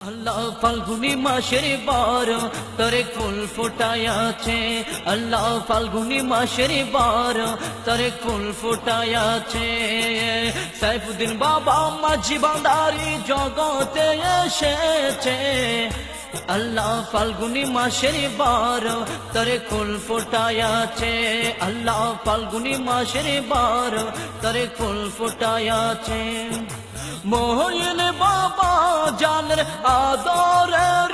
আল্লাহ ফাল্গুনি মাসের বার তরে ফুল ফোটায়াছে। আল্লাহ ফাল্গুনি মাসের বার তরে ফুল ফোটায়াছে। সাইফুদ্দিন বাবা মাঝি বান্দারি জগতে এসেছে। আল্লাহ ফাল্গুনি মাসের বার তরে ফুল ফোটায়াছে। আল্লাহ ফাল্গুনি মাসের বার তরে ফুল ফোটায়াছে। মোহিন বাবা জানের আদরের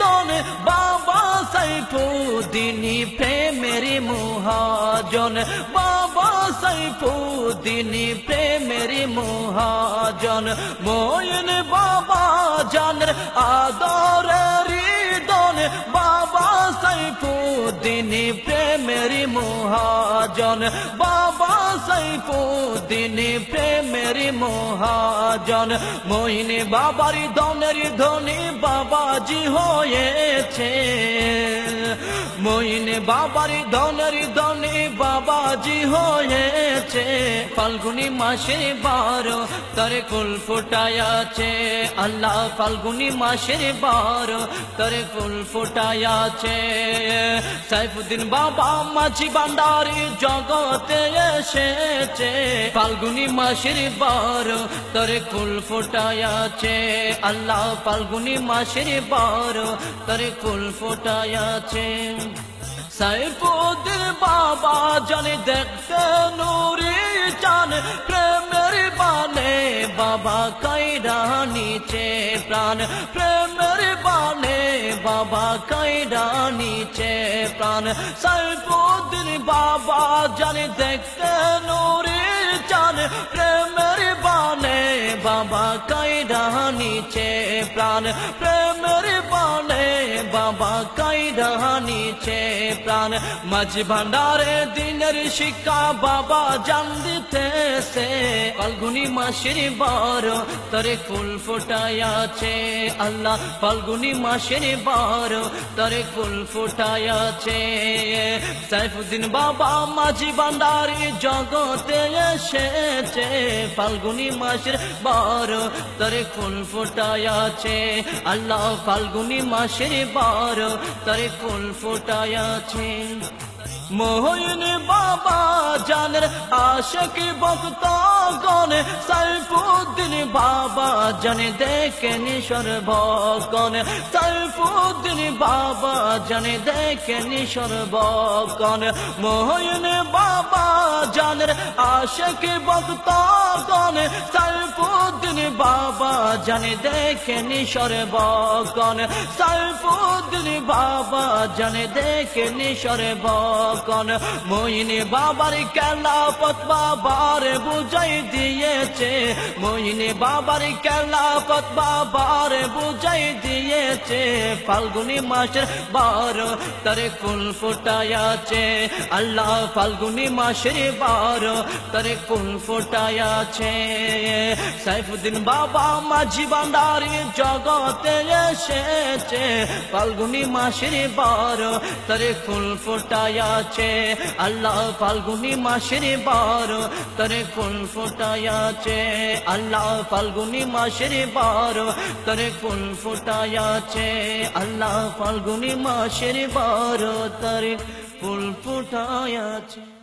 দন বাবা সাইফুদ্দিনী প্রেমের মহাজন। বাবা সাইফুদ্দিনী প্রেমের মহাজন। ময়ন বাবা জানের আদরের দন বাবা সাইফুদ্দিনী প্রেমের মহাজন বাবা সাইফুদ্দিনী প্রেমের মহাজন মহিনী বাবার ধনের ধনী বাবাজি হয়েছে মহিনী বাবার ধনের ধনী বাবাজি হয়েছে ফাল্গুনি মাসের বার তারে কুল ফুটায়াছে আল্লাহ ফাল্গুনি মাসের বার তারে কুল ফুটায়াছে সাইফুদ্দিন বাবা মাঝি বান্ডারি জগতে এসেছে। ফাল্গুনি মাসের বার তারে কুল ফুটায়াছে। আল্লাহ ফাল্গুনি মাসের বার তারে কুল ফুটায়াছে। সাইফুদ্দিন বাবা জানে দেখতে নুরি চান প্রেমের বানে বাবা কাইরা নিচে প্রাণ। প্রেমের বানে বাবা কাইরা নিচে প্রাণ। সাইফুদ্দিন বাবা জানে দেখতে নুরি চান। প্রেমের বানে বাবা কাইরা নিচে প্রাণ। প্রেমের বানে বাবা কাইরা নিচে প্রাণ। মাঝ ভান্ডারে দিনের বাবা জান দিতেছে। ফাল্গুনি মাসের বার তরে ফুল ফোটায়াছে আল্লাহ ফাল্গুনি মাসের বার তরে ফুল ফোটায়াছে সাইফুদ্দিন বাবা মাঝি ভান্ডারি জগতে এসেছে। ফাল্গুনি মাসের বার তরে ফুল ফোটায়াছে আল্লাহ ফাল্গুনি মাসের বার তরে ফুল ফোটায়াছে মোহিন বাবা জানের আশক ভক্ত গনে সাইফুদ্দিন বাবা জানে দেখেন সর্বগণ সাইফুদ্দিন বাবা জানে দেখেন সর্বগণ মোহিন বাবা জানের আশক ভক্ত গণ সাইফুদ্দিন বাবা জানে দেখেন সর্বগণ। সাইফুদ্দিন বাবা জানে দেখে দেখেন সর্বগণ। মহিনী বাবার কেলা পথ বাবার বুঝাই দিয়েছে। মহিনী বাবার কেলা পথ বাবার বুঝাই দিয়েছে। ফাল্গুনি মাসের বার তারে কুল ফুটায়াছে আল্লাহ ফাল্গুনি মাসের বার তারে কুল ফুটায়াছে সাইফুদ্দিন বাবা মাঝি বান্দারি জগতে এসেছে ফাল্গুনি মাসের বার তারে ফুল ফোটায়াছে আল্লাহ ফাল্গুনি মাসের বার তারে ফুল ফোটায়াছে আল্লাহ ফাল্গুনি মাসের বার তারে ফুল ফোটায়াছে আল্লাহ ফাল্গুনি মাসের বার তারে ফুল ফোটায়াছে